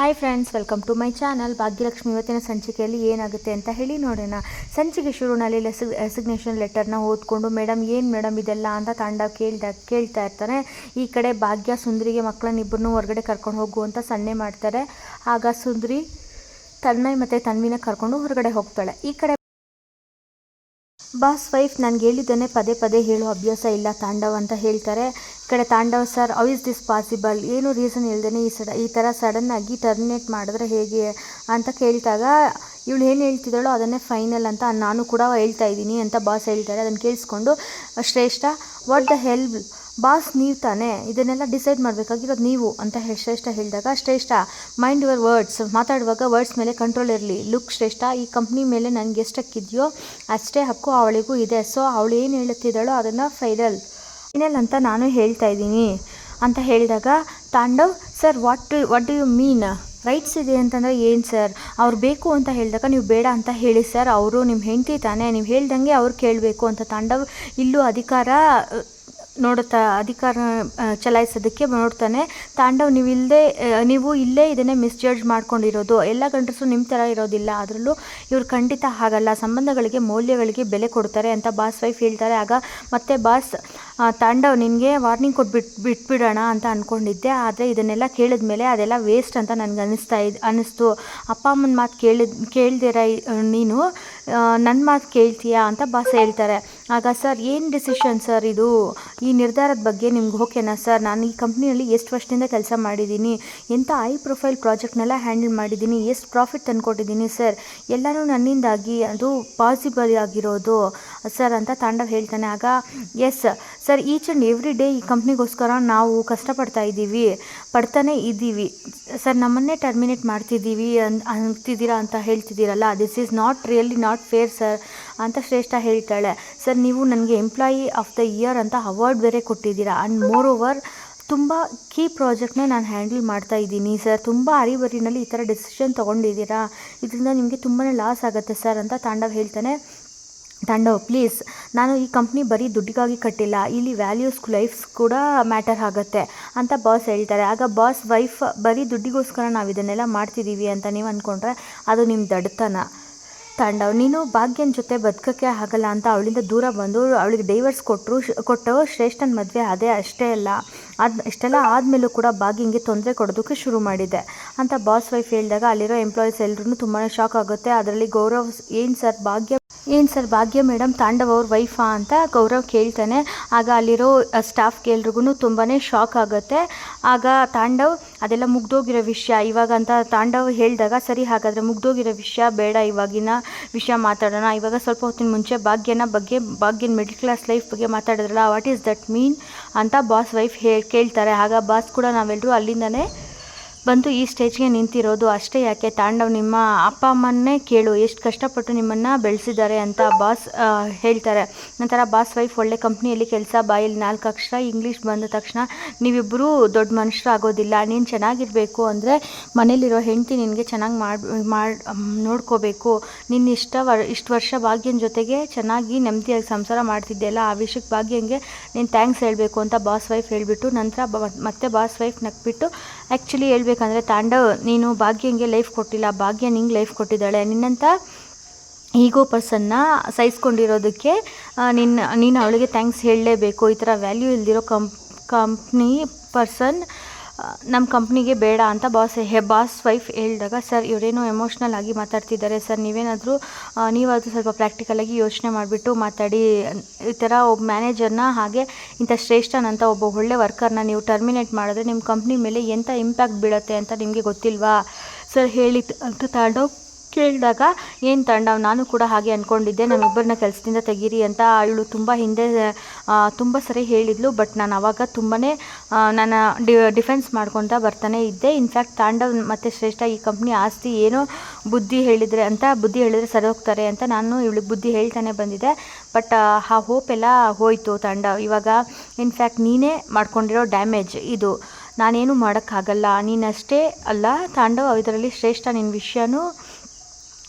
Hi friends welcome to my channel Bhagyalakshmi ಇವತ್ತಿನ ಸಂಚಿಕೆಯಲ್ಲಿ ಏನಾಗುತ್ತೆ ಅಂತ ಹೇಳಿ ನೋಡೋಣ. ಸಂಚಿಕೆ ಶುರುನಲ್ಲಿ ರೆಸಿಗ್ನೇಷನ್ ಲೆಟರ್ನ ಓದ್ಕೊಂಡು ಮೇಡಮ್ ಏನು ಮೇಡಮ್ ಇದೆಲ್ಲ? ಅಂತ ತಾಂಡ ಕೇಳ್ದ, ಕೇಳ್ತಾ ಇರ್ತಾರೆ ಈ ಕಡೆ ಭಾಗ್ಯ ಸುಂದರಿಗೆ ಮಕ್ಕಳನ್ನಿಬ್ಬರನ್ನೂ ಹೊರಗಡೆ ಕರ್ಕೊಂಡು ಹೋಗು ಅಂತ ಸನ್ನೆ ಮಾಡ್ತಾರೆ. ಆಗ ಸುಂದರಿ ತನ್ಮಯ್ ಮತ್ತು ತನ್ವಿನ ಕರ್ಕೊಂಡು ಹೊರಗಡೆ ಹೋಗ್ತಾಳೆ. ಈ ಕಡೆ ಬಾಸ್ ವೈಫ್ ನನಗೆ ಹೇಳಿದ್ದೇನೆ, ಪದೇ ಪದೇ ಹೇಳೋ ಅಭ್ಯಾಸ ಇಲ್ಲ ತಾಂಡವ್ ಅಂತ ಹೇಳ್ತಾರೆ. ಈ ಕಡೆ Tandav sir how is this possible ಏನು ರೀಸನ್ ಹೇಳ್ದೇನೆ ಈ ಸಡ, ಈ ಥರ ಸಡನ್ನಾಗಿ ಟರ್ಮಿನೇಟ್ ಮಾಡಿದ್ರೆ ಹೇಗೆ ಅಂತ ಕೇಳಿದಾಗ ಇವಳು ಏನು ಹೇಳ್ತಿದ್ದಾಳೋ ಅದನ್ನೇ ಫೈನಲ್ ಅಂತ ನಾನು ಕೂಡ ಹೇಳ್ತಾ ಇದ್ದೀನಿ ಅಂತ ಬಾಸ್ ಹೇಳ್ತಾರೆ. ಅದನ್ನು ಕೇಳಿಸ್ಕೊಂಡು ಶ್ರೇಷ್ಠ ವಾಟ್ ದ ಹೆಲ್ಪ್ ಬಾಸ್ ನೀವು ತಾನೇ? ಇದನ್ನೆಲ್ಲ ಡಿಸೈಡ್ ಮಾಡಬೇಕಾಗಿರೋದು ನೀವು ಅಂತ ಹೇ, ಶ್ರೇಷ್ಠ ಹೇಳಿದಾಗ, ಶ್ರೇಷ್ಠ ಮೈಂಡ್ ಯುವರ್ ವರ್ಡ್ಸ್ ಮಾತಾಡುವಾಗ ವರ್ಡ್ಸ್ ಮೇಲೆ ಕಂಟ್ರೋಲ್ ಇರಲಿ. ಲುಕ್ ಶ್ರೇಷ್ಠ, ಈ ಕಂಪ್ನಿ ಮೇಲೆ ನನಗೆ ಎಷ್ಟು ಹಕ್ಕಿದೆಯೋ ಅಷ್ಟೇ ಹಕ್ಕು ಅವಳಿಗೂ ಇದೆ. ಸೊ ಅವಳು ಏನು ಹೇಳುತ್ತಿದ್ದಾಳೋ ಅದನ್ನು ಫೈನಲ್ ಫೈನಲ್ ಅಂತ ನಾನು ಹೇಳ್ತಾ ಇದ್ದೀನಿ ಅಂತ ಹೇಳಿದಾಗ, Tandav sir what what do you mean rights ಇದೆ ಅಂತಂದರೆ ಏನು ಸರ್ ಅವ್ರು ಬೇಕು ಅಂತ ಹೇಳಿದಾಗ ನೀವು ಬೇಡ ಅಂತ ಹೇಳಿ ಸರ್ ಅವರು ನಿಮ್ಮ ಹೆಂಡತಿ ತಾನೇ. ನೀವು ಹೇಳ್ದಂಗೆ ಅವ್ರು ಕೇಳಬೇಕು ಅಂತ ತಾಂಡವ್ ಇಲ್ಲೂ ಅಧಿಕಾರ ನೋಡುತ್ತಾ ಅಧಿಕಾರ ಚಲಾಯಿಸೋದಕ್ಕೆ ನೋಡ್ತಾನೆ. ತಾಂಡವ್ ನೀವು ಇಲ್ಲದೆ ನೀವು ಇಲ್ಲೇ ಇದನ್ನೇ ಮಿಸ್ಜಡ್ಜ್ ಮಾಡ್ಕೊಂಡಿರೋದು. ಎಲ್ಲ ಗಂಡಸು ನಿಮ್ಮ ಥರ ಇರೋದಿಲ್ಲ. ಅದರಲ್ಲೂ ಇವ್ರು ಖಂಡಿತ ಹಾಗಲ್ಲ. ಸಂಬಂಧಗಳಿಗೆ, ಮೌಲ್ಯಗಳಿಗೆ ಬೆಲೆ ಕೊಡ್ತಾರೆ ಅಂತ ಬಾಸ್ ವೈಫ್ ಹೇಳ್ತಾರೆ. ಆಗ ಮತ್ತೆ ಬಾಸ್ ತಾಂಡವ್, ನಿನಗೆ ವಾರ್ನಿಂಗ್ ಕೊಟ್ಬಿಟ್ಟು ಬಿಟ್ಬಿಡೋಣ ಅಂತ ಅಂದ್ಕೊಂಡಿದ್ದೆ ಆದರೆ ಇದನ್ನೆಲ್ಲ ಕೇಳಿದ ಮೇಲೆ ಅದೆಲ್ಲ ವೇಸ್ಟ್ ಅಂತ ನನಗೆ ಅನ್ನಿಸ್ತಾ ಇದ್ ಅನ್ನಿಸ್ತು ಅಪ್ಪ ಅಮ್ಮನ ಮಾತು ಕೇಳಿದ, ಕೇಳ್ದಿರ ನೀನು ನನ್ನ ಮಾತು ಕೇಳ್ತೀಯಾ ಅಂತ ಬಾಸ್ ಹೇಳ್ತಾರೆ. ಆಗ ಸರ್, ಏನು ಡಿಸಿಷನ್ ಸರ್ ಇದು? ಈ ನಿರ್ಧಾರದ ಬಗ್ಗೆ ನಿಮ್ಗೆ ಓಕೆನಾ ಸರ್? ನಾನು ಈ ಕಂಪ್ನಿಯಲ್ಲಿ ಎಷ್ಟು ವರ್ಷದಿಂದ ಕೆಲಸ ಮಾಡಿದ್ದೀನಿ ಎಂಥ ಹೈ ಪ್ರೊಫೈಲ್ ಪ್ರಾಜೆಕ್ಟ್ನೆಲ್ಲ ಹ್ಯಾಂಡಲ್ ಮಾಡಿದ್ದೀನಿ ಎಷ್ಟು ಪ್ರಾಫಿಟ್ ತಂದುಕೊಟ್ಟಿದ್ದೀನಿ ಸರ್? ಎಲ್ಲರೂ ನನ್ನಿಂದಾಗಿ ಅದು ಪಾಸಿಬಲ್ ಆಗಿರೋದು ಸರ್ ಅಂತ ತಾಂಡವ್ ಹೇಳ್ತಾನೆ. ಆಗ yes sir each and every day ಈ ಕಂಪ್ನಿಗೋಸ್ಕರ ನಾವು ಕಷ್ಟಪಡ್ತಾ ಇದ್ದೀವಿ, ಪಡ್ತಾನೆ ಇದ್ದೀವಿ. ಸರ್, ನಮ್ಮನ್ನೇ ಟರ್ಮಿನೇಟ್ ಮಾಡ್ತಿದ್ದೀವಿ ಅಂತ ಅಂತಿದ್ದೀರಾ ಅಂತ ಹೇಳ್ತಿದ್ದೀರಲ್ಲ? This is not really not fair sir ಅಂತ ಶ್ರೇಷ್ಠ ಹೇಳ್ತಾಳೆ. ಸರ್, ನೀವು ನನಗೆ ಎಂಪ್ಲಾಯಿ ಆಫ್ ದ ಇಯರ್ ಅಂತ ಅವಾರ್ಡ್ ಬೇರೆ ಕೊಟ್ಟಿದ್ದೀರಾ. ಆ್ಯಂಡ್ ಮೋರ್ ಓವರ್ ತುಂಬ ಕೀ ಪ್ರಾಜೆಕ್ಟ್ನೇ ನಾನು ಹ್ಯಾಂಡಲ್ ಮಾಡ್ತಾ ಇದ್ದೀನಿ. ಸರ್, ತುಂಬ ಅರಿಬರಿನಲ್ಲಿ ಈ ಥರ ಡಿಸಿಷನ್ ತೊಗೊಂಡಿದ್ದೀರಾ. ಇದರಿಂದ ನಿಮಗೆ ತುಂಬಾ ಲಾಸ್ ಆಗುತ್ತೆ ಸರ್, ಅಂತ ತಾಂಡವ್ ಹೇಳ್ತಾನೆ. ತಾಂಡವ್ ಪ್ಲೀಸ್ ನಾನು ಈ ಕಂಪ್ನಿ ಬರೀ ದುಡ್ಡಿಗಾಗಿ ಕಟ್ಟಿಲ್ಲ. ಇಲ್ಲಿ ವ್ಯಾಲ್ಯೂಸ್ ಲೈಫ್ಸ್ ಕೂಡ ಮ್ಯಾಟರ್ ಆಗುತ್ತೆ, ಅಂತ ಬಾಸ್ ಹೇಳ್ತಾರೆ. ಆಗ ಬಾಸ್ ವೈಫ್ ಬರೀ ದುಡ್ಡಿಗೋಸ್ಕರ ನಾವು ಇದನ್ನೆಲ್ಲ ಮಾಡ್ತಿದ್ದೀವಿ ಅಂತ ನೀವು ಅಂದ್ಕೊಂಡ್ರೆ ಅದು ನಿಮ್ಮ ದಡ್ತನ. ತಾಂಡವ್, ನೀನು ಭಾಗ್ಯನ ಜೊತೆ ಬದುಕೋಕ್ಕೆ ಆಗಲ್ಲ ಅಂತ ಅವಳಿಂದ ದೂರ ಬಂದು ಅವಳಿಗೆ ಡೈವರ್ಸ್ ಕೊಟ್ಟರು ಕೊಟ್ಟು ಶ್ರೇಷ್ಠನ ಮದುವೆ ಅದೇ ಅಷ್ಟೇ ಅಲ್ಲ ಅದು ಇಷ್ಟೆಲ್ಲ ಆದಮೇಲೂ ಕೂಡ ಭಾಗ್ಯಂಗೆ ತೊಂದರೆ ಕೊಡೋದಕ್ಕೆ ಶುರು ಮಾಡಿದೆ ಅಂತ ಬಾಸ್ ವೈಫ್ ಹೇಳಿದಾಗ ಅಲ್ಲಿರೋ ಎಂಪ್ಲಾಯೀಸ್ ಎಲ್ಲರೂ ತುಂಬಾ ಶಾಕ್ ಆಗುತ್ತೆ. ಅದರಲ್ಲಿ ಗೌರವ್, ಏನು ಸರ್ ಭಾಗ್ಯ ಏನು ಸರ್ ಭಾಗ್ಯ ಮೇಡಮ್, ತಾಂಡವ್ ಅವ್ರ ವೈಫಾ ಅಂತ ಗೌರವ್ ಕೇಳ್ತಾನೆ. ಆಗ ಅಲ್ಲಿರೋ ಸ್ಟಾಫ್ಗೆ ಎಲ್ರಿಗೂ ತುಂಬಾ ಶಾಕ್ ಆಗುತ್ತೆ. ಆಗ ತಾಂಡವ್, ಅದೆಲ್ಲ ಮುಗ್ದೋಗಿರೋ ವಿಷಯ, ಇವಾಗ ಅಂತ ತಾಂಡವ್ ಹೇಳಿದಾಗ, ಸರಿ ಹಾಗಾದರೆ ಮುಗ್ದೋಗಿರೋ ವಿಷಯ, ಬೇಡ ಇವಾಗಿನ ವಿಷಯ ಮಾತಾಡೋಣ. ಇವಾಗ ಸ್ವಲ್ಪ ಹೊತ್ತಿನ ಮುಂಚೆ ಭಾಗ್ಯನ ಬಗ್ಗೆ, ಭಾಗ್ಯನ ಮಿಡ್ಲ್ ಕ್ಲಾಸ್ ಲೈಫ್ ಬಗ್ಗೆ ಮಾತಾಡಿದ್ರಲ್ಲ ವಾಟ್ ಈಸ್ ದಟ್ ಮೀನ್ ಅಂತ ಬಾಸ್ ವೈಫ್ ಹೇಳಿ ಕೇಳ್ತಾರೆ. ಆಗ ಬಾಸ್ ಕೂಡ ನಾವೆಲ್ಲರೂ ಅಲ್ಲಿಂದನೇ ಬಂದು ಈ ಸ್ಟೇಜ್ಗೆ ನಿಂತಿರೋದು ಅಷ್ಟೇ ಯಾಕೆ? ತಾಂಡವ್ ನಿಮ್ಮ ಅಪ್ಪ ಅಮ್ಮನ್ನೇ ಕೇಳು. ಎಷ್ಟು ಕಷ್ಟಪಟ್ಟು ನಿಮ್ಮನ್ನು ಬೆಳೆಸಿದ್ದಾರೆ ಅಂತ ಬಾಸ್ ಹೇಳ್ತಾರೆ. ನಂತರ ಬಾಸ್ ವೈಫ್ ಒಳ್ಳೆ ಕಂಪ್ನಿಯಲ್ಲಿ ಕೆಲಸ, ಬಾಯಲ್ಲಿ ನಾಲ್ಕು ಅಕ್ಷರ, ಇಂಗ್ಲೀಷ್ ಬಂದ ತಕ್ಷಣ ನೀವಿಬ್ಬರೂ ದೊಡ್ಡ ಮನುಷ್ಯರಾಗೋದಿಲ್ಲ ನೀನು ಚೆನ್ನಾಗಿರಬೇಕು ಅಂದರೆ ಮನೇಲಿರೋ ಹೆಂಡತಿ ನಿನಗೆ ಚೆನ್ನಾಗಿ ಮಾಡಿ ಮಾಡಿ ನೋಡ್ಕೋಬೇಕು. ನಿನ್ನ ಇಷ್ಟ ವರ್ ಇಷ್ಟು ವರ್ಷ ಭಾಗ್ಯನ ಜೊತೆಗೆ ಚೆನ್ನಾಗಿ ನೆಮ್ಮದಿಯಾಗಿ ಸಂಸಾರ ಮಾಡ್ತಿದ್ದೆಲ್ಲ ಆ ವಿಷಯಕ್ಕೆ ಭಾಗ್ಯಂಗೆ ನೀನು ಥ್ಯಾಂಕ್ಸ್ ಹೇಳಬೇಕು ಅಂತ ಬಾಸ್ ವೈಫ್ ಹೇಳಿಬಿಟ್ಟು ನಂತರ ಮತ್ತೆ ಬಾಸ್ ವೈಫ್ ನಕ್ಬಿಟ್ಟು ಆ್ಯಕ್ಚುಲಿ ಹೇಳ್ಬೇಕಂದ್ರೆ ತಾಂಡವ್ ನೀನು ಭಾಗ್ಯಂಗೆ ಲೈಫ್ ಕೊಟ್ಟಿಲ್ಲ, ಭಾಗ್ಯ ನಿಂಗೆ ಲೈಫ್ ಕೊಟ್ಟಿದ್ದಾಳೆ. ನಿನ್ನಂಥ ಈಗೋ ಪರ್ಸನ್ನ ಸಹಿಸ್ಕೊಂಡಿರೋದಕ್ಕೆ ನಿನ್ನ, ನೀನು ಅವಳಿಗೆ ಥ್ಯಾಂಕ್ಸ್ ಹೇಳಲೇಬೇಕು. ಈ ಥರ ವ್ಯಾಲ್ಯೂ ಇಲ್ದಿರೋ ಕಂಪ್ ಕಂಪ್ನಿ ಪರ್ಸನ್ ನಮ್ಮ ಕಂಪ್ನಿಗೆ ಬೇಡ ಅಂತ ಬಾಸ್ ಹೆ ಬಾಸ್ ವೈಫ್ ಹೇಳಿದಾಗ ಸರ್ ಇವರೇನೋ ಎಮೋಷ್ನಲ್ ಆಗಿ ಮಾತಾಡ್ತಿದ್ದಾರೆ. ಸರ್ ನೀವೇನಾದರೂ ನೀವಾದರೂ ಸ್ವಲ್ಪ ಪ್ರಾಕ್ಟಿಕಲಾಗಿ ಯೋಚನೆ ಮಾಡಿಬಿಟ್ಟು ಮಾತಾಡಿ. ಈ ಥರ ಒಬ್ಬ ಮ್ಯಾನೇಜರ್ನ ಹಾಗೆ ಇಂಥ ಶ್ರೇಷ್ಠನಂತ ಒಬ್ಬ ಒಳ್ಳೆ ವರ್ಕರ್ನ ನೀವು ಟರ್ಮಿನೇಟ್ ಮಾಡಿದ್ರೆ ನಿಮ್ಮ ಕಂಪ್ನಿ ಮೇಲೆ ಎಂಥ ಇಂಪ್ಯಾಕ್ಟ್ ಬೀಳುತ್ತೆ ಅಂತ ನಿಮಗೆ ಗೊತ್ತಿಲ್ವಾ? ಸರ್ ಹೇಳಿ ಅಂತ ತಾಂಡವ್ ಕೇಳಿದಾಗ, ಏನು ತಾಂಡವ್ ನಾನು ಕೂಡ ಹಾಗೆ ಅಂದ್ಕೊಂಡಿದ್ದೆ ನಮ್ಮಿಬ್ಬರನ್ನ ಕೆಲಸದಿಂದ ತೆಗೀರಿ ಅಂತ ಅವಳು ತುಂಬ ಹಿಂದೆ ತುಂಬ ಸರಿ ಹೇಳಿದ್ಲು. ಬಟ್ ನಾನು ಅವಾಗ ತುಂಬಾ ನಾನು ಡಿ, ಡಿಫೆನ್ಸ್ ಮಾಡ್ಕೊತಾ ಬರ್ತಾನೆ ಇದ್ದೆ. ಇನ್ಫ್ಯಾಕ್ಟ್ ತಾಂಡವ್ ಮತ್ತು ಶ್ರೇಷ್ಠ ಈ ಕಂಪ್ನಿ ಆಸ್ತಿ ಏನೋ ಬುದ್ಧಿ ಹೇಳಿದರೆ ಅಂತ, ಬುದ್ಧಿ ಹೇಳಿದರೆ ಸರಿ ಹೋಗ್ತಾರೆ ಅಂತ ನಾನು ಇವಳಿಗೆ ಬುದ್ಧಿ ಹೇಳ್ತಾನೆ ಬಂದಿದ್ದೆ. ಬಟ್, ಆ ಹೋಪ್ ಎಲ್ಲ ಹೋಯಿತು ತಾಂಡವ್ ಇವಾಗ ಇನ್ಫ್ಯಾಕ್ಟ್ ನೀನೇ ಮಾಡ್ಕೊಂಡಿರೋ ಡ್ಯಾಮೇಜ್ ಇದು. ನಾನೇನು ಮಾಡೋಕ್ಕಾಗಲ್ಲ. ನೀನಷ್ಟೇ ಅಲ್ಲ, ತಾಂಡವ್, ಇದರಲ್ಲಿ ಶ್ರೇಷ್ಠ ನಿನ್ನ ವಿಷಯನೂ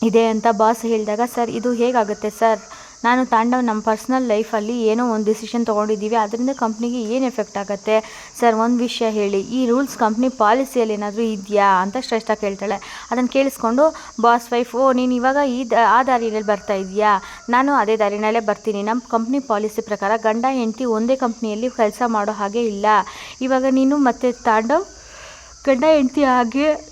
ಇದೆ ಅಂತ ಬಾಸ್ ಹೇಳಿದಾಗ, ಸರ್, ಇದು ಹೇಗಾಗುತ್ತೆ, ಸರ್? ನಾನು ತಾಂಡವ್ ನಮ್ಮ ಪರ್ಸ್ನಲ್ ಲೈಫಲ್ಲಿ ಏನೋ ಒಂದು ಡಿಸಿಷನ್ ತೊಗೊಂಡಿದ್ದೀವಿ. ಅದರಿಂದ ಕಂಪ್ನಿಗೆ ಏನು ಎಫೆಕ್ಟ್ ಆಗುತ್ತೆ? ಸರ್, ಒಂದು ವಿಷಯ ಹೇಳಿ. ಈ ರೂಲ್ಸ್ ಕಂಪ್ನಿ ಪಾಲಿಸಿಯಲ್ಲಿ ಏನಾದರೂ ಇದೆಯಾ? ಅಂತ ಶ್ರೇಷ್ಠ ಕೇಳ್ತಾಳೆ. ಅದನ್ನು ಕೇಳಿಸ್ಕೊಂಡು ಬಾಸ್ ವೈಫ್, ಓ, ನೀನು ಇವಾಗ ಈ ಆ ದಾರಿಯಲ್ಲಿ ಬರ್ತಾ ಇದೆಯಾ? ನಾನು ಅದೇ ದಾರಿನಲ್ಲೇ ಬರ್ತೀನಿ. ನಮ್ಮ ಕಂಪ್ನಿ ಪಾಲಿಸಿ ಪ್ರಕಾರ ಗಂಡ, ಹೆಂಡತಿ ಒಂದೇ ಕಂಪ್ನಿಯಲ್ಲಿ ಕೆಲಸ ಮಾಡೋ ಹಾಗೆ ಇಲ್ಲ. ಇವಾಗ ನೀನು ಮತ್ತೆ ತಾಂಡವ್ ಗಂಡ, ಹೆಂಡತಿ ಹಾಗೆ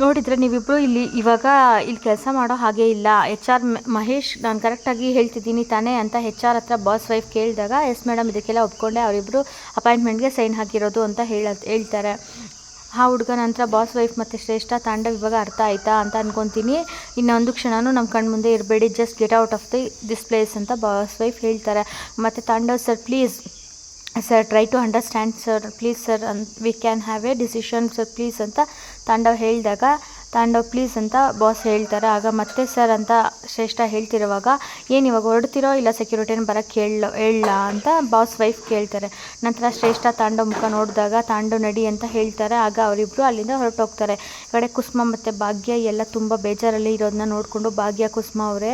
ನೋಡಿದರೆ ನೀವಿಬ್ಬರು ಇಲ್ಲಿ ಇವಾಗ ಇಲ್ಲಿ ಕೆಲಸ ಮಾಡೋ ಹಾಗೆ ಇಲ್ಲ. ಎಚ್ ಆರ್ ಮಹೇಶ್, ನಾನು ಕರೆಕ್ಟಾಗಿ ಹೇಳ್ತಿದ್ದೀನಿ ತಾನೇ ಅಂತ ಹೆಚ್ ಆರ್ ಹತ್ರ ಬಾಸ್ ವೈಫ್ ಕೇಳಿದಾಗ ಎಸ್ ಮೇಡಮ್ ಇದಕ್ಕೆಲ್ಲ ಒಪ್ಕೊಂಡೆ. ಅವರಿಬ್ಬರು ಅಪಾಯಿಂಟ್ಮೆಂಟ್ಗೆ ಸೈನ್ ಹಾಕಿರೋದು ಅಂತ ಹೇಳ, ಹೇಳ್ತಾರೆ. ಆ ಹುಡುಗ ನಂತರ ಬಾಸ್ ವೈಫ್ ಮತ್ತು ಶ್ರೇಷ್ಠ ತಾಂಡವ್ ಇವಾಗ ಅರ್ಥ ಆಯ್ತಾ ಅಂತ ಅನ್ಕೊತೀನಿ. ಇನ್ನೊಂದು ಕ್ಷಣನೂ ನಮ್ಮ ಕಣ್ಣು ಮುಂದೆ ಇರಬೇಡಿ. Just get out of the this place ಅಂತ ಬಾಸ್ ವೈಫ್ ಹೇಳ್ತಾರೆ. ಮತ್ತು Tandav sir please sir try to understand sir please sir and we can have a decision sir please ಅಂತ ತಾಂಡವ್ ಹೇಳಿದಾಗ ತಾಂಡವ್ ಪ್ಲೀಸ್ ಅಂತ ಬಾಸ್ ಹೇಳ್ತಾರೆ. ಆಗ ಮತ್ತೆ ಸರ್ ಅಂತ ಶ್ರೇಷ್ಠ ಹೇಳ್ತಿರುವಾಗ, ಏನು ಇವಾಗ ಹೊರಡ್ತಿರೋ ಇಲ್ಲ ಸೆಕ್ಯೂರಿಟಿನ ಬರೋಕ್ಕೆ ಹೇಳ ಹೇಳ ಅಂತ ಬಾಸ್ ವೈಫ್ ಕೇಳ್ತಾರೆ. ನಂತರ ಶ್ರೇಷ್ಠ ತಾಂಡವ್ ಮುಖ ನೋಡಿದಾಗ ತಾಂಡವ್ ನಡಿ, ಅಂತ ಹೇಳ್ತಾರೆ. ಆಗ ಅವರಿಬ್ಬರು ಅಲ್ಲಿಂದ ಹೊರಟೋಗ್ತಾರೆ. ಈ ಕಡೆ ಕುಸುಮ ಮತ್ತು ಭಾಗ್ಯ ಎಲ್ಲ ತುಂಬ ಬೇಜಾರಲ್ಲಿ ಇರೋದನ್ನ ನೋಡಿಕೊಂಡು ಭಾಗ್ಯ ಕುಸುಮ ಅವರೇ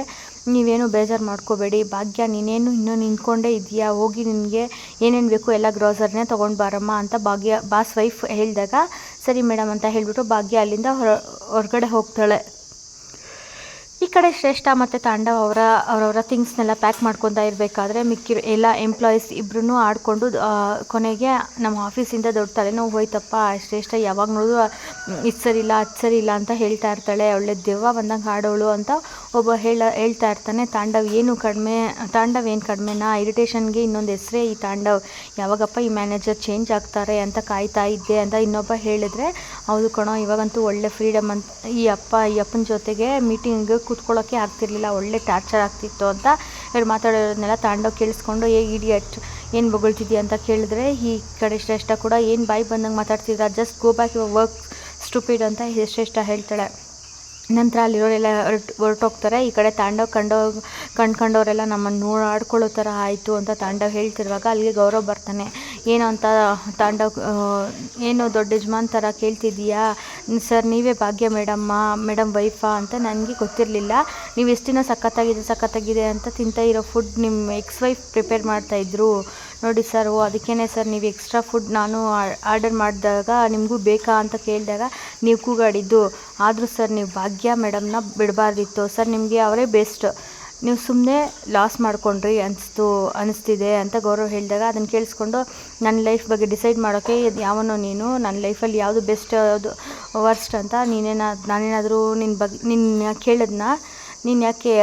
ನೀವೇನು ಬೇಜಾರು ಮಾಡ್ಕೋಬೇಡಿ. ಭಾಗ್ಯ, ನೀನೇನು ಇನ್ನೂ ನಿಂತ್ಕೊಂಡೇ ಇದೆಯಾ ಹೋಗಿ ನಿನಗೆ ಏನೇನು ಬೇಕು ಎಲ್ಲ ಗ್ರೋಸರ್ನೇ ತೊಗೊಂಡು ಬಾರಮ್ಮ ಅಂತ ಭಾಗ್ಯ, ಬಾಸ್ ವೈಫ್ ಹೇಳಿದಾಗ, ಸರಿ ಮೇಡಮ್ ಅಂತ ಹೇಳಿಬಿಟ್ಟು ಭಾಗ್ಯ ಅಲ್ಲಿಂದ ಹೊರ, ಹೊರಗಡೆ ಹೋಗ್ತಾಳೆ. ಕಡೆ ಶ್ರೇಷ್ಠ ಮತ್ತು ತಾಂಡವ್ ಅವರ, ಅವರವರ ಥಿಂಗ್ಸ್ನೆಲ್ಲ ಪ್ಯಾಕ್ ಮಾಡ್ಕೊತಾ ಇರಬೇಕಾದ್ರೆ ಮಿಕ್ಕಿರೋ ಎಲ್ಲ ಎಂಪ್ಲಾಯೀಸ್ ಇಬ್ಬರೂ ಆಡಿಕೊಂಡು ಕೊನೆಗೆ ನಮ್ಮ ಆಫೀಸಿಂದ ದೊಡ್ಡ ತಲೆನೋವು ಹೋಯ್ತಪ್ಪ ಶ್ರೇಷ್ಠ ಯಾವಾಗ ನೋಡಿದ್ರು ಇದು ಸರಿ ಇಲ್ಲ, ಅದು ಇಲ್ಲ ಅಂತ ಹೇಳ್ತಾ ಇರ್ತಾಳೆ, ಒಳ್ಳೆ ದೆವ್ವ ಬಂದಂಗೆ ಆಡೋಳು ಅಂತ ಒಬ್ಬ ಹೇಳ, ಹೇಳ್ತಾ ಇರ್ತಾನೆ, ತಾಂಡವ್ ಏನು ಕಡಿಮೆ, ತಾಂಡವ್ ಏನು ಕಡಿಮೆನಾ? ಇರಿಟೇಷನ್ಗೆ ಇನ್ನೊಂದು ಹೆಸರೇ ಈ ತಾಂಡವ್. ಯಾವಾಗಪ್ಪ ಈ ಮ್ಯಾನೇಜರ್ ಚೇಂಜ್ ಆಗ್ತಾರೆ ಅಂತ ಕಾಯ್ತಾ ಇದ್ದೆ ಅಂತ ಇನ್ನೊಬ್ಬ ಹೇಳಿದ್ರೆ, ಹೌದು ಕಣೋ, ಇವಾಗಂತೂ ಒಳ್ಳೆ ಫ್ರೀಡಮ್ ಅಂತ, ಈ ಅಪ್ಪ, ಈ ಅಪ್ಪನ ಜೊತೆಗೆ ಮೀಟಿಂಗ್ ಕೂತ್ಕೊಳ್ಳೋಕ್ಕೆ ಆಗ್ತಿರ್ಲಿಲ್ಲ, ಒಳ್ಳೆ ಟಾರ್ಚರ್ ಆಗ್ತಿತ್ತು ಅಂತ ಇವ್ರು ಮಾತಾಡೋದನ್ನೆಲ್ಲ ತಾಂಡೋ ಕೇಳಿಸ್ಕೊಂಡು, ಏ ಇಡಿಯಟ್ ಏನು ಬೊಗಳ್ತಿದ್ಯಾ? ಅಂತ ಕೇಳಿದ್ರೆ, ಈ ಕಡೆ ಶ್ರೇಷ್ಠ ಕೂಡ ಏನು ಬಾಯಿ ಬಂದಂಗೆ ಮಾತಾಡ್ತಿದ್ದ just go back work stupid ಅಂತ ಶ್ರೇಷ್ಠ ಹೇಳ್ತಾಳೆ. ನಂತರ ಅಲ್ಲಿರೋರೆಲ್ಲ ಹೊರ್ಟ್, ಹೊರಟೋಗ್ತಾರೆ. ಈ ಕಡೆ ತಾಂಡವ್ ಕಂಡೋ ಕಂಡ್ಕೊಂಡವರೆಲ್ಲ ನಮ್ಮನ್ನು ನೋಡಾಡ್ಕೊಳ್ಳೋ ಥರ ಆಯಿತು ಅಂತ ತಾಂಡವ್ ಹೇಳ್ತಿರುವಾಗ ಅಲ್ಲಿಗೆ ಗೌರವ್ ಬರ್ತಾನೆ. ಏನು ಅಂತ ತಾಂಡವ್ ಏನು ದೊಡ್ಡ ಯಜಮಾನ್ ಥರ ಕೇಳ್ತಿದ್ದೀಯಾ? ಸರ್, ನೀವೇ ಭಾಗ್ಯ ಮೇಡಮ್ಮ, ಮೇಡಮ್ ವೈಫಾ ಅಂತ ನನಗೆ ಗೊತ್ತಿರಲಿಲ್ಲ. ನೀವು ಎಷ್ಟು ದಿನ ಸಖತ್ತಾಗಿದೆ ಸಖತ್ತಾಗಿದೆ ಅಂತ ತಿಂತಾ ಇರೋ ಫುಡ್ ನಿಮ್ಮ ಎಕ್ಸ್ ವೈಫ್ ಪ್ರಿಪೇರ್ ಮಾಡ್ತಾಯಿದ್ರು ನೋಡಿ ಸರ್ ಓ ಅದಕ್ಕೇ ಸರ್ ನೀವು ಎಕ್ಸ್ಟ್ರಾ ಫುಡ್ ನಾನು ಆರ್ಡರ್ ಮಾಡಿದಾಗ ನಿಮಗೂ ಬೇಕಾ ಅಂತ ಕೇಳಿದಾಗ ನೀವು ಕೂಗಾಡಿದ್ದು. ಆದರೂ ಸರ್ ನೀವು ಭಾಗ್ಯ ಮೇಡಮ್ನ ಬಿಡಬಾರ್ದಿತ್ತು. ಸರ್ ನಿಮಗೆ ಅವರೇ ಬೆಸ್ಟ್ ನೀವು ಸುಮ್ಮನೆ ಲಾಸ್ ಮಾಡ್ಕೊಂಡ್ರಿ ಅನಿಸ್ತು, ಅನಿಸ್ತಿದೆ ಅಂತ ಗೌರವ್ ಹೇಳಿದಾಗ ಅದನ್ನು ಕೇಳಿಸ್ಕೊಂಡು ನನ್ನ ಲೈಫ್ ಬಗ್ಗೆ ಡಿಸೈಡ್ ಮಾಡೋಕ್ಕೆ ಯಾವನೋ ನೀನು, ನನ್ನ ಲೈಫಲ್ಲಿ ಯಾವುದು ಬೆಸ್ಟ್ ಯಾವುದು ವರ್ಸ್ಟ್ ಅಂತ ನೀನೇನ, ನಾನೇನಾದರೂ ನಿನ್ನ ಬಗ್ಗೆ ನಿನ್ನ ಕೇಳೋದನ್ನ ನೀನು ಯಾಕೆ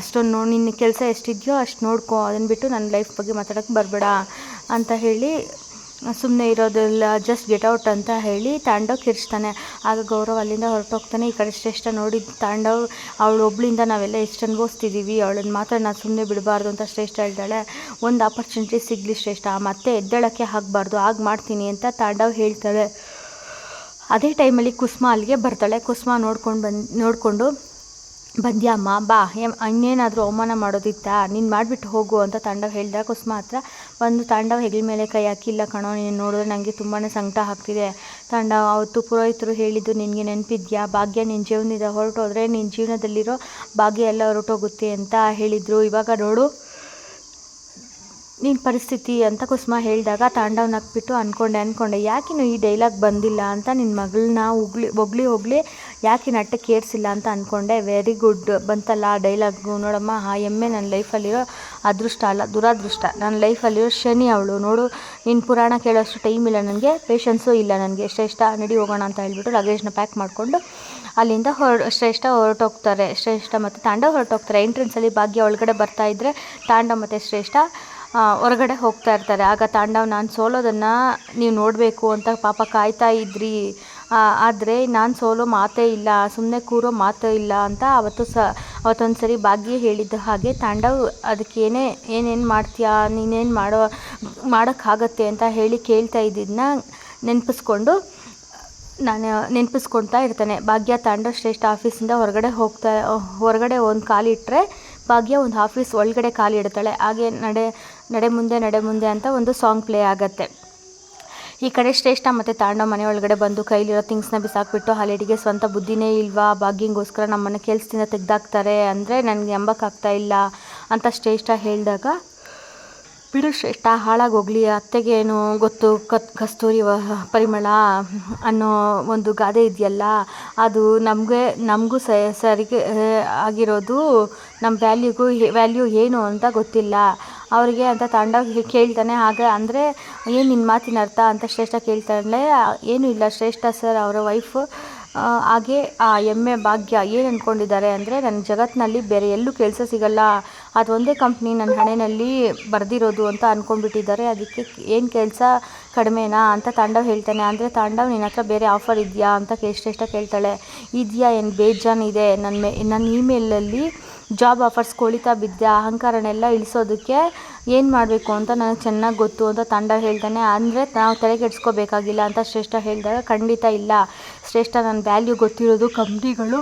ಅಷ್ಟೊಂದು ನೋ ನಿನ್ನ ಕೆಲಸ ಎಷ್ಟಿದೆಯೋ ಅಷ್ಟು ನೋಡ್ಕೊ ಅದನ್ನು ಬಿಟ್ಟು ನನ್ನ ಲೈಫ್ ಬಗ್ಗೆ ಮಾತಾಡೋಕ್ಕೆ ಬರಬೇಡ ಅಂತ ಹೇಳಿ ಸುಮ್ಮನೆ ಇರೋದೆಲ್ಲ ಜಸ್ಟ್ ಗೆಟ್ ಔಟ್ ಅಂತ ಹೇಳಿ ತಾಂಡವ್ ಕಿರ್ಚ್ತಾನೆ. ಆಗ ಗೌರವ್ ಅಲ್ಲಿಂದ ಹೊರಟೋಗ್ತಾನೆ. ಈ ಕಡೆ ಶ್ರೇಷ್ಠ ನೋಡಿ ತಾಂಡವ್, ಅವಳು ಒಬ್ಳಿಂದ ನಾವೆಲ್ಲ ಎಷ್ಟು ಅನುಭವಿಸ್ತಿದ್ದೀವಿ ಅವಳನ್ನ ಮಾತ್ರ ನಾನು ಸುಮ್ಮನೆ ಬಿಡಬಾರ್ದು ಅಂತ ಶ್ರೇಷ್ಠ ಹೇಳ್ತಾಳೆ ಒಂದು ಆಪರ್ಚುನಿಟಿ ಸಿಗಲಿ ಶ್ರೇಷ್ಠ, ಮತ್ತೆ ಎದ್ದೇಳೋಕ್ಕೆ ಹಾಕಬಾರ್ದು ಆಗ ಮಾಡ್ತೀನಿ ಅಂತ ತಾಂಡವ್ ಹೇಳ್ತಾಳೆ. ಅದೇ ಟೈಮಲ್ಲಿ ಕುಸುಮ ಅಲ್ಲಿಗೆ ಬರ್ತಾಳೆ. ಕುಸ್ಮಾ ನೋಡ್ಕೊಂಡು ಬಂದು, ನೋಡಿಕೊಂಡು ಬಂದ್ಯಮ್ಮ, ಬಾ ಇನ್ನೇನಾದರೂ ಅವಮಾನ ಮಾಡೋದಿತ್ತಾ? ನೀನು ಮಾಡಿಬಿಟ್ಟು ಹೋಗು ಅಂತ ತಾಂಡವ್ ಹೇಳಿದಾಗ ಮಾತ್ರ ಬಂದು ತಾಂಡವ್ ಹೆಗಲ ಮೇಲೆ ಕೈ ಹಾಕಿಲ್ಲ ಕಣೋ, ನೀನು ನೋಡಿದ್ರೆ ನನಗೆ ತುಂಬಾ ಸಂಕಟ ಆಗ್ತಿದೆ. ತಾಂಡವ್ ಅವತ್ತು ಪುರೋಹಿತರು ಹೇಳಿದ್ದು ನಿನಗೆ ನೆನಪಿದ್ಯಾ? ಭಾಗ್ಯ ನಿನ್ನ ಜೀವನದಿಂದ ಹೊರಟೋದ್ರೆ ನಿನ್ನ ಜೀವನದಲ್ಲಿರೋ ಭಾಗ್ಯ ಎಲ್ಲ ಹೊರಟೋಗುತ್ತೆ ಅಂತ ಹೇಳಿದರು. ಇವಾಗ ನೋಡು ನಿನ್ನ ಪರಿಸ್ಥಿತಿ ಅಂತ ಕುಸುಮ ಹೇಳಿದಾಗ ತಾಂಡವ್ ನಕ್ಬಿಟ್ಟು ಅಂದ್ಕೊಂಡೆ ಅಂದ್ಕೊಂಡೆ ಯಾಕಿನ್ನು ಈ ಡೈಲಾಗ್ ಬಂದಿಲ್ಲ ಅಂತ ನಿನ್ನ ಮಗಳನ್ನ ಹೋಗ್ಲಿ ಹೋಗ್ಲಿ ಯಾಕೆ ನಟ್ಟ ಕೇಳಿಸಿಲ್ಲ ಅಂತ ಅಂದ್ಕೊಂಡೆ ವೆರಿ ಗುಡ್ ಬಂತಲ್ಲ ಆ ಡೈಲಾಗು ನೋಡಮ್ಮ, ಆ ಎಮ್ಮೆ ನನ್ನ ಲೈಫಲ್ಲಿರೋ ಅದೃಷ್ಟ ಅಲ್ಲ, ದುರಾದೃಷ್ಟ. ನನ್ನ ಲೈಫಲ್ಲಿರೋ ಶನಿ ಅವಳು. ನೋಡು ನಿನ್ನ ಪುರಾಣ ಕೇಳೋಷ್ಟು ಟೈಮ್ ಇಲ್ಲ ನನಗೆ ಪೇಷನ್ಸು ಇಲ್ಲ ನನಗೆ. ಶ್ರೇಷ್ಠ, ನಡಿ ಹೋಗೋಣ ಅಂತ ಹೇಳ್ಬಿಟ್ಟು ಲಗೇಜ್ನ ಪ್ಯಾಕ್ ಮಾಡಿಕೊಂಡು ಅಲ್ಲಿಂದ ಹೊರ, ಶ್ರೇಷ್ಠ ಹೊರಟೋಗ್ತಾರೆ. ಶ್ರೇಷ್ಠ ಮತ್ತು ತಾಂಡವ್ ಹೊರಟೋಗ್ತಾರೆ. ಎಂಟ್ರೆನ್ಸಲ್ಲಿ ಭಾಗ್ಯ ಒಳಗಡೆ ಬರ್ತಾ ಇದ್ದರೆ ತಾಂಡ ಮತ್ತು ಶ್ರೇಷ್ಠ ಹೊರಗಡೆ ಹೋಗ್ತಾ ಇರ್ತಾರೆ. ಆಗ ತಾಂಡವ್, ನಾನು ಸೋಲೋದನ್ನು ನೀವು ನೋಡಬೇಕು ಅಂತ ಪಾಪ ಕಾಯ್ತಾ ಇದ್ರಿ. ಆದರೆ ನಾನು ಸೋಲೋ ಮಾತೇ ಇಲ್ಲ ಸುಮ್ಮನೆ ಕೂರೋ ಮಾತೇ ಇಲ್ಲ ಅಂತ ಅವತ್ತು ಸ ಅವತ್ತೊಂದು ಸರಿ ಭಾಗ್ಯ ಹೇಳಿದ್ದ ಹಾಗೆ, ತಾಂಡವ್ ಅದಕ್ಕೇನೇ ಏನೇ, ಏನೇನು ಮಾಡ್ತೀಯಾ? ನೀನೇನು ಮಾಡೋ, ಮಾಡೋಕ್ಕಾಗತ್ತೆ ಅಂತ ಹೇಳಿ ಕೇಳ್ತಾ ಇದ್ದಿದ್ದನ್ನ ನೆನಪಿಸ್ಕೊಂಡು, ನಾನು ನೆನಪಿಸ್ಕೊಳ್ತಾ ಇರ್ತಾನೆ. ಭಾಗ್ಯ ತಾಂಡವ್ ಶ್ರೇಷ್ಠ ಆಫೀಸಿಂದ ಹೊರಗಡೆ ಹೋಗ್ತಾ, ಹೊರಗಡೆ ಒಂದು ಕಾಲಿಟ್ಟರೆ ಭಾಗ್ಯ ಒಂದು ಆಫೀಸ್ ಒಳಗಡೆ ಕಾಲಿಡ್ತಾಳೆ ಹಾಗೆ ನಡೆ ನಡೆ ಮುಂದೆ ನಡೆ ಮುಂದೆ ಅಂತ ಒಂದು ಸಾಂಗ್ ಪ್ಲೇ ಆಗುತ್ತೆ. ಈ ಕಡೆ ಶ್ರೇಷ್ಠ ಮತ್ತು ತಾಂಡವ ಮನೆ ಒಳಗಡೆ ಬಂದು ಕೈಲಿರೋ ಥಿಂಗ್ಸ್ನ ಬಿಸಾಕ್ಬಿಟ್ಟು ಹಾಲೇಡಿಗೆ ಸ್ವಂತ ಬುದ್ಧಿನೇ ಇಲ್ವಾ? ಭಾಗ್ಯಂಗೋಸ್ಕರ ನಮ್ಮನ್ನು ಕೆಲಸದಿಂದ ತೆಗೆದಾಕ್ತಾರೆ ಅಂದರೆ ನನಗೆ ಎಂಬಕ್ಕಾಗ್ತಾ ಇಲ್ಲ ಅಂತ ಶ್ರೇಷ್ಠ ಹೇಳಿದಾಗ, ಬಿಡು ಶ್ರೇಷ್ಠ, ಹಾಳಾಗೋಗಲಿ. ಅತ್ತೆಗೇನು ಗೊತ್ತು? ಕತ್, ಕಸ್ತೂರಿ ಪರಿಮಳ ಅನ್ನೋ ಒಂದು ಗಾದೆ ಇದೆಯಲ್ಲ? ಅದು ನಮಗೆ, ನಮಗೂ ಸರಿಗೆ ಆಗಿರೋದು ನಮ್ಮ ವ್ಯಾಲ್ಯೂಗೂ ವ್ಯಾಲ್ಯೂ ಏನು ಅಂತ ಗೊತ್ತಿಲ್ಲ. ಅವರಿಗೆ ಅಂತ ತಾಂಡವ್ ಕೇಳ್ತಾನೆ. ಆಗ ಅಂದರೆ, ಏನು ನಿನ್ನ ಮಾತಿನ ಅರ್ಥ? ಅಂತ ಶ್ರೇಷ್ಠ ಕೇಳ್ತಾಳೆ. ಏನು ಇಲ್ಲ ಶ್ರೇಷ್ಠ ಸರ್ ಅವರ ವೈಫ್ ಹಾಗೆ ಆ ಎಮ್ಮೆ ಭಾಗ್ಯ ಏನು ಅಂದ್ಕೊಂಡಿದ್ದಾರೆ ಅಂದರೆ ನನ್ನ ಜಗತ್ತಿನಲ್ಲಿ ಬೇರೆ ಎಲ್ಲೂ ಕೆಲಸ ಸಿಗಲ್ಲ. ಒಂದೇ ಕಂಪ್ನಿ ನನ್ನ ಹಣೆಯಲ್ಲಿ ಬರೆದಿರೋದು ಅಂತ ಅಂದ್ಕೊಂಡ್ಬಿಟ್ಟಿದ್ದಾರೆ ಅದಕ್ಕೆ ಏನು ಕೆಲಸ ಕಡಿಮೆನಾ? ಅಂತ ತಾಂಡವ್ ಹೇಳ್ತಾನೆ. ಅಂದರೆ ತಾಂಡವ್ ನಿನ್ನ ಹತ್ರ ಬೇರೆ ಆಫರ್ ಇದೆಯಾ? ಅಂತ ಶ್ರೇಷ್ಠ ಕೇಳ್ತಾಳೆ. ಇದೆಯಾ? ಏನು ಬೇಜಾನಿದೆ ನನ್ನ ಮೇ ನನ್ನ ಇಮೇಲಲ್ಲಿ ಜಾಬ್ ಆಫರ್ಸ್ ಕೊಳಿತಾ ಬಿದ್ದೆ ಅಹಂಕಾರನೆಲ್ಲ ಇಳಿಸೋದಕ್ಕೆ ಏನು ಮಾಡಬೇಕು ಅಂತ ನನಗೆ ಚೆನ್ನಾಗಿ ಗೊತ್ತು ಅಂತ ತಂಡ ಹೇಳ್ತಾನೆ. ಅಂದರೆ ನಾವು ತಲೆ ಕೆಡಿಸ್ಕೋಬೇಕಾಗಿಲ್ಲ ಅಂತ ಶ್ರೇಷ್ಠ ಹೇಳಿದಾಗ, ಖಂಡಿತ ಇಲ್ಲ. ಶ್ರೇಷ್ಠ ನನ್ನ ವ್ಯಾಲ್ಯೂ ಗೊತ್ತಿರೋದು ಕಂಪ್ನಿಗಳು.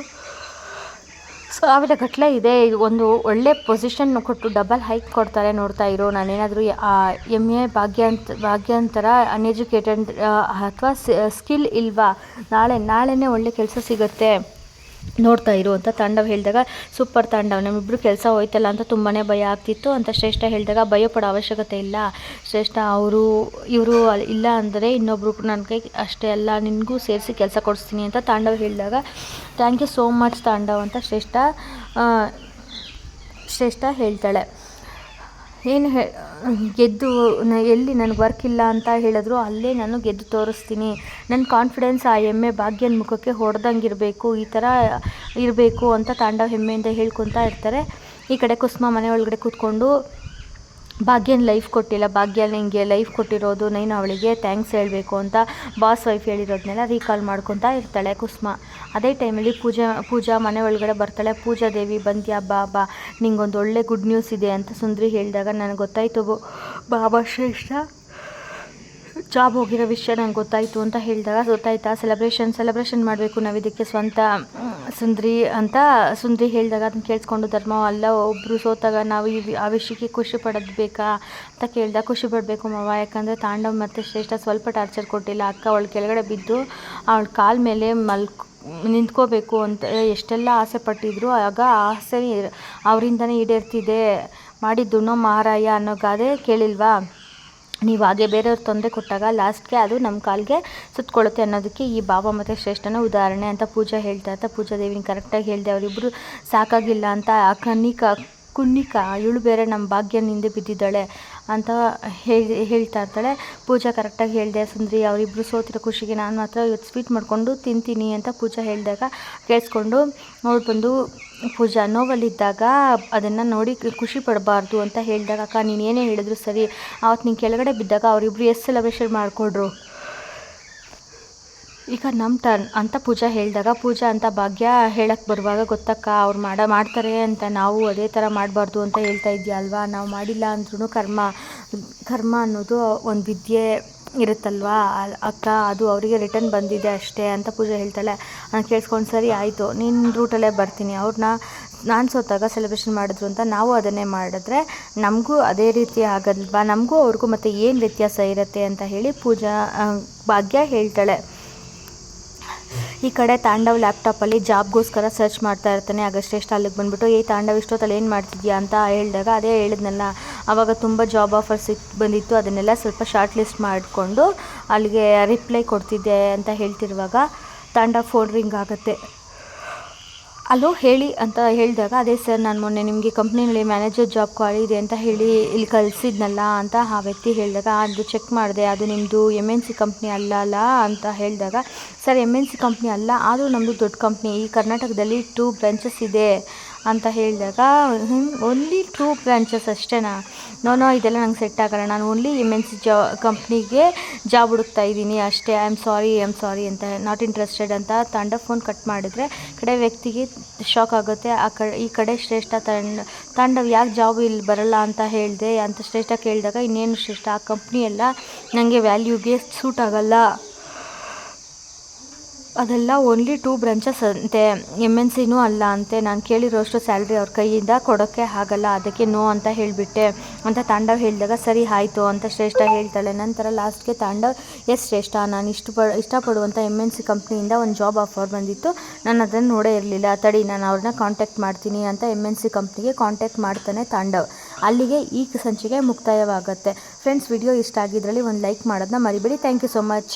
ಸಾವಿರ ಗಟ್ಟಲೆ ಇದೆ. ಒಂದು ಒಳ್ಳೆ ಪೊಸಿಷನ್ ಕೊಟ್ಟು ಡಬಲ್ ಹೈಕ್ ಕೊಡ್ತಾರೆ ನೋಡ್ತಾ ಇರೋ ನಾನೇನಾದರೂ ಎಂ ಎ ಭಾಗ್ಯಂತ, ಭಾಗ್ಯಾಂತರ ಅನ್ಎಜುಕೇಟೆಡ್ ಅಥವಾ ಸ್ಕಿಲ್ ಇಲ್ವಾ? ನಾಳೆ, ನಾಳೆನೇ ಒಳ್ಳೆ ಕೆಲಸ ಸಿಗುತ್ತೆ. ನೋಡ್ತಾ ಇರುವಂಥ ತಾಂಡವ್ ಹೇಳಿದಾಗ, ಸೂಪರ್ ತಾಂಡವ್, ನಮ್ಮಿಬ್ರು ಕೆಲಸ ಹೋಯ್ತಲ್ಲ ಅಂತ ತುಂಬಾ ಭಯ ಆಗ್ತಿತ್ತು. ಅಂತ ಶ್ರೇಷ್ಠ ಹೇಳಿದಾಗ, ಭಯ ಪಡೋ ಅವಶ್ಯಕತೆ ಇಲ್ಲ. ಶ್ರೇಷ್ಠ, ಅವರು, ಇವರು ಇಲ್ಲ ಅಂದರೆ ಇನ್ನೊಬ್ಬರು ನನಗೆ ಅಷ್ಟೇ ಅಲ್ಲ, ನಿನಗೂ ಸೇರಿಸಿ ಕೆಲಸ ಕೊಡಿಸ್ತೀನಿ. ಅಂತ ತಾಂಡವ್ ಹೇಳಿದಾಗ, thank you so much Tandav, ಅಂತ ಶ್ರೇಷ್ಠ ಶ್ರೇಷ್ಠ ಹೇಳ್ತಾಳೆ. ಏನು ಹೇ ಗೆದ್ದು ಎಲ್ಲಿ ನನಗೆ ವರ್ಕ್ ಇಲ್ಲ ಅಂತ ಹೇಳಿದ್ರು, ಅಲ್ಲೇ ನಾನು ಗೆದ್ದು ತೋರಿಸ್ತೀನಿ. ನನ್ನ ಕಾನ್ಫಿಡೆನ್ಸ್ ಆ ಹೆಮ್ಮೆ ಭಾಗ್ಯನ ಮುಖಕ್ಕೆ ಹೊಡೆದಂಗೆ ಇರಬೇಕು ಈ ಥರ ಇರಬೇಕು ಅಂತ ತಾಂಡವ ಹೆಮ್ಮೆಯಿಂದ ಹೇಳ್ಕೊತಾ ಇರ್ತಾರೆ. ಈ ಕಡೆ ಕುಸುಮ ಮನೆ ಒಳಗಡೆ ಕೂತ್ಕೊಂಡು ಭಾಗ್ಯನ ಲೈಫ್ ಕೊಟ್ಟಿಲ್ಲ, ಭಾಗ್ಯ ನಿಂಗೆ ಲೈಫ್ ಕೊಟ್ಟಿರೋದು, ನಾನು ಅವಳಿಗೆ ಥ್ಯಾಂಕ್ಸ್ ಹೇಳಬೇಕು ಅಂತ ಬಾಸ್ ವೈಫ್ ಹೇಳಿರೋದನ್ನೆಲ್ಲ ರೀಕಾಲ್ ಮಾಡ್ಕೊತಾ ಇರ್ತಾಳೆ ಕುಸುಮ. ಅದೇ ಟೈಮಲ್ಲಿ ಪೂಜಾ ಪೂಜಾ ಮನೆ ಒಳಗಡೆ ಬರ್ತಾಳೆ, ಪೂಜಾ ದೇವಿ ಬಂದ್ಯಾ ಬಾ ಬಾ, ನಿಂಗೊಂದು ಒಳ್ಳೆ ಗುಡ್ ನ್ಯೂಸ್ ಇದೆ ಅಂತ ಸುಂದ್ರಿ ಹೇಳಿದಾಗ ನನಗೆ ಗೊತ್ತಾಯಿತು ಬಾಬಾ ಶ್ರೇಷ್ಠ. ಜಾಬ್ ಹೋಗಿರೋ ವಿಷಯ ನಂಗೆ ಗೊತ್ತಾಯಿತು ಅಂತ ಹೇಳಿದಾಗ ಗೊತ್ತಾಯ್ತಾ ಸೆಲೆಬ್ರೇಷನ್ ಸೆಲೆಬ್ರೇಷನ್ ಮಾಡಬೇಕು, ನಾವು ಇದಕ್ಕೆ ಸ್ವಂತ ಸುಂದ್ರಿ ಅಂತ ಸುಂದ್ರಿ ಹೇಳಿದಾಗ ಅದನ್ನ ಕೇಳಿಸ್ಕೊಂಡು ಧರ್ಮ, ಅಲ್ಲ ಒಬ್ಬರು ಸೋತಾಗ ನಾವು ಈ ಆ ವಿಷಯಕ್ಕೆ ಖುಷಿ ಪಡೋದು ಬೇಕಾ ಅಂತ ಕೇಳಿದಾಗ ಖುಷಿ ಪಡಬೇಕು ಮಾವ, ಯಾಕಂದರೆ ತಾಂಡವ್ ಮತ್ತು ಶ್ರೇಷ್ಠ ಸ್ವಲ್ಪ ಟಾರ್ಚರ್ ಕೊಟ್ಟಿಲ್ಲ, ಅಕ್ಕ ಅವಳು ಕೆಳಗಡೆ ಬಿದ್ದು ಅವಳ ಕಾಲ ಮೇಲೆ ಮಲ್ಕ್, ನಿಂತ್ಕೋಬೇಕು ಅಂತ ಎಷ್ಟೆಲ್ಲ ಆಸೆ ಪಟ್ಟಿದ್ರು, ಆಗ ಆಸೆ ಅವರಿಂದನೇ ಈಡೇರ್ತಿದೆ, ಮಾಡಿದ್ದು ಮಹಾರಾಯ ಅನ್ನೋ ಗಾದೆ ಕೇಳಿಲ್ವಾ? ನೀವು ಹಾಗೆ ಬೇರೆಯವ್ರ ತೊಂದರೆ ಕೊಟ್ಟಾಗ ಲಾಸ್ಟ್ಗೆ ಅದು ನಮ್ಮ ಕಾಲಿಗೆ ಸುತ್ತಕೊಳ್ಳುತ್ತೆ ಅನ್ನೋದಕ್ಕೆ ಈ ಭಾವ ಮತ್ತು ಶ್ರೇಷ್ಠನ ಉದಾಹರಣೆ ಅಂತ ಪೂಜಾ ಹೇಳ್ತಾ ಇರ್ತಾ, ಪೂಜಾ ದೇವಿನ ಕರೆಕ್ಟಾಗಿ ಹೇಳಿದೆ ಅವರಿಬ್ಬರು ಸಾಕಾಗಿಲ್ಲ ಅಂತ ಆ ಕನ್ನಿಕಾ, ಕುನ್ನಿಕಾ ಇವಳು ಬೇರೆ ನಮ್ಮ ಭಾಗ್ಯ ಹಿಂದೆ ಬಿದ್ದಿದ್ದಾಳೆ. ಅಂತ ಹೇಳಿ, ಹೇಳ್ತಾ ಇರ್ತಾಳೆ. ಪೂಜಾ ಕರೆಕ್ಟಾಗಿ ಹೇಳಿದೆ, ಸುಂದ್ರಿ ಅವರಿಬ್ಬರು ಸೋತಿರೋ ಖುಷಿಗೆ ನಾನು ಮಾತ್ರ ಇವತ್ತು ಸ್ವೀಟ್ ಮಾಡಿಕೊಂಡು ತಿಂತೀನಿ ಅಂತ ಪೂಜಾ ಹೇಳಿದಾಗ ಕೇಳಿಸ್ಕೊಂಡು ಅವ್ರು ಬಂದು ಪೂಜಾ, ನೋವಲ್ಲಿದ್ದಾಗ ಅದನ್ನು ನೋಡಿ ಖುಷಿ ಪಡಬಾರ್ದು ಅಂತ ಹೇಳಿದಾಗ, ಅಕ್ಕ, ನೀನು ಏನೇ ಹೇಳಿದ್ರು ಸರಿ ಅವತ್ತು ನೀನು ಕೆಳಗಡೆ ಬಿದ್ದಾಗ ಅವರಿಬ್ಬರು ಎಷ್ಟು ಸೆಲೆಬ್ರೇಷನ್ ಮಾಡಿಕೊಡ್ರು? ಈಗ ನಮ್ಮ ಟರ್ನ್ ಅಂತ ಪೂಜಾ ಹೇಳಿದಾಗ, ಪೂಜಾ ಅಂತ ಭಾಗ್ಯ ಹೇಳಕ್ಕೆ ಬರುವಾಗ ಗೊತ್ತಕ್ಕ, ಅವ್ರು ಮಾಡ, ಮಾಡ್ತಾರೆ ಅಂತ ನಾವು ಅದೇ ಥರ ಮಾಡಬಾರ್ದು ಅಂತ ಹೇಳ್ತಾ ಇದೆಯಾ ಅಲ್ವಾ? ನಾವು ಮಾಡಿಲ್ಲ ಅಂದ್ರೂ ಕರ್ಮ ಕರ್ಮ ಅನ್ನೋದು ಒಂದು ವಿದ್ಯೆ ಇರುತ್ತಲ್ವಾ? ಅಕ್ಕ, ಅದು ಅವರಿಗೆ ರಿಟರ್ನ್ ಬಂದಿದೆ ಅಷ್ಟೇ ಅಂತ ಪೂಜಾ ಹೇಳ್ತಾಳೆ. ನಾನು ಕೇಳಿಸ್ಕೊಂಡು ಸರಿ ಆಯಿತು ನಿನ್ನ ರೂಟಲ್ಲೇ ಬರ್ತೀನಿ ಅವ್ರನ್ನ ನಾನು ಸೋತಾಗ ಸೆಲೆಬ್ರೇಷನ್ ಮಾಡಿದ್ರು ಅಂತ ನಾವು ಅದನ್ನೇ ಮಾಡಿದ್ರೆ ನಮಗೂ ಅದೇ ರೀತಿ ಆಗಲ್ವಾ? ನಮಗೂ ಅವ್ರಿಗೂ ಮತ್ತೆ ಏನು ವ್ಯತ್ಯಾಸ ಇರುತ್ತೆ ಅಂತ ಹೇಳಿ ಪೂಜಾ ಭಾಗ್ಯ ಹೇಳ್ತಾಳೆ. ಈ ಕಡೆ ತಾಂಡವ್ ಲ್ಯಾಪ್ಟಾಪಲ್ಲಿ ಜಾಬ್ಗೋಸ್ಕರ ಸರ್ಚ್ ಮಾಡ್ತಾ ಇರ್ತಾನೆ. ಆಗ ಶ್ರೇಷ್ಠ ಅಲ್ಲಿಗೆ ಬಂದುಬಿಟ್ಟು ಏ ತಾಂಡವ್, ಇಷ್ಟೊತ್ತಲ್ಲಿ ಏನು ಮಾಡ್ತಿದ್ಯಾ? ಅಂತ ಹೇಳಿದಾಗ ಅದೇ ಹೇಳಿದ್ನಲ್ಲ. ಆವಾಗ ತುಂಬ ಜಾಬ್ ಆಫರ್ಸ್ ಬಂದಿತ್ತು. ಅದನ್ನೆಲ್ಲ ಸ್ವಲ್ಪ ಶಾರ್ಟ್ ಲಿಸ್ಟ್ ಮಾಡಿಕೊಂಡು ಅಲ್ಲಿಗೆ ರಿಪ್ಲೈ ಕೊಡ್ತಿದ್ದೆ ಅಂತ ಹೇಳ್ತಿರುವಾಗ ತಾಂಡವ್ ಫೋನ್ ರಿಂಗ್ ಆಗುತ್ತೆ. ಅಲೋ, ಹೇಳಿ ಅಂತ ಹೇಳಿದಾಗ, ಅದೇ ಸರ್, ನಾನು ಮೊನ್ನೆ ನಿಮಗೆ ಕಂಪ್ನಿನಲ್ಲಿ ಮ್ಯಾನೇಜರ್ ಜಾಬ್ ಕಾಲ್ ಇದೆ ಅಂತ ಹೇಳಿ ಇಲ್ಲಿ ಕಳಿಸಿದ್ನಲ್ಲ ಅಂತ ಆ ವ್ಯಕ್ತಿ ಹೇಳಿದಾಗ, ಅದು ಚೆಕ್ ಮಾಡಿದೆ, ಅದು ನಿಮ್ಮದು ಎಂ ಎನ್ ಸಿ ಕಂಪ್ನಿ ಅಲ್ಲ ಅಲ್ಲ ಅಂತ ಹೇಳಿದಾಗ, sir M N C company ಅಲ್ಲ, ಆದರೂ ನಮ್ಮದು ದೊಡ್ಡ ಕಂಪ್ನಿ ಈ ಕರ್ನಾಟಕದಲ್ಲಿ ಟೂ ಬ್ರಾಂಚಸ್ ಇದೆ. ಅಂತ ಹೇಳಿದಾಗ ಓನ್ಲಿ ಟೂ ಬ್ರಾಂಚಸ್ ಅಷ್ಟೇನಾ ನೋ. ನೋ ಇದೆಲ್ಲ ನಂಗೆ ಸೆಟ್ ಆಗಲ್ಲ. ನಾನು ಓನ್ಲಿ ಎಂ ಎನ್ ಸಿ ಜಾ ಕಂಪ್ನಿಗೆ ಜಾಬ್ ಹುಡುಕ್ತಾ ಇದ್ದೀನಿ ಅಷ್ಟೇ. I am sorry I am sorry ಅಂತ ನಾಟ್ ಇಂಟ್ರೆಸ್ಟೆಡ್ ಅಂತ ತಂಡ ಫೋನ್ ಕಟ್ ಮಾಡಿದರೆ ಕಡೆ ವ್ಯಕ್ತಿಗೆ ಶಾಕ್ ಆಗುತ್ತೆ. ಆ ಕಡೆ, ಈ ಕಡೆ ಶ್ರೇಷ್ಠ ತಂಡ ತಂಡ ಯಾಕೆ ಜಾಬ್ ಇಲ್ಲಿ ಬರಲ್ಲ ಅಂತ ಹೇಳಿದೆ ಅಂತ ಶ್ರೇಷ್ಠ ಕೇಳಿದಾಗ, ಇನ್ನೇನು ಶ್ರೇಷ್ಠ? ಆ ಕಂಪ್ನಿ ಎಲ್ಲ ನನಗೆ ವ್ಯಾಲ್ಯೂಗೆ ಸೂಟ್ ಆಗಲ್ಲ. ಅದೆಲ್ಲ ಓನ್ಲಿ ಟೂ ಬ್ರಾಂಚಸ್ ಅಂತೆ. ಎಂ ಎನ್ ಸಿನೂ ಅಲ್ಲ ಅಂತೆ. ನಾನು ಕೇಳಿರೋಷ್ಟು ಸ್ಯಾಲ್ರಿ ಅವ್ರ ಕೈಯಿಂದ ಕೊಡೋಕ್ಕೆ ಆಗಲ್ಲ. ಅದಕ್ಕೆ ನೋ ಅಂತ ಹೇಳಿಬಿಟ್ಟೆ. ಅಂತ ತಾಂಡವ್ ಹೇಳಿದಾಗ, ಸರಿ, ಆಯಿತು, ಅಂತ ಶ್ರೇಷ್ಠ ಹೇಳ್ತಾಳೆ. ನಂತರ ಲಾಸ್ಟ್ಗೆ ತಾಂಡವ್, ಎಸ್ ಶ್ರೇಷ್ಠ, ನಾನು ಇಷ್ಟು ಪ ಇಷ್ಟಪಡುವಂಥ ಎಂ ಎನ್ ಸಿ ಕಂಪ್ನಿಯಿಂದ ಒಂದು ಜಾಬ್ ಆಫರ್ ಬಂದಿತ್ತು. ನಾನು ಅದನ್ನು ನೋಡೇ ಇರಲಿಲ್ಲ. ತಡಿ, ನಾನು ಅವ್ರನ್ನ ಕಾಂಟ್ಯಾಕ್ಟ್ ಮಾಡ್ತೀನಿ ಅಂತ ಎಂ ಎನ್ ಸಿ ಕಂಪ್ನಿಗೆ ಕಾಂಟ್ಯಾಕ್ಟ್ ಮಾಡ್ತಾನೆ ತಾಂಡವ್. ಅಲ್ಲಿಗೆ ಈ ಸಂಚಿಗೆ ಮುಕ್ತಾಯವಾಗುತ್ತೆ. ಫ್ರೆಂಡ್ಸ್ ವಿಡಿಯೋ ಇಷ್ಟ ಆಗಿದ್ರಲ್ಲಿ ಒಂದು ಲೈಕ್ ಮಾಡೋದನ್ನ ಮರಿಬೇಡಿ. Thank you so much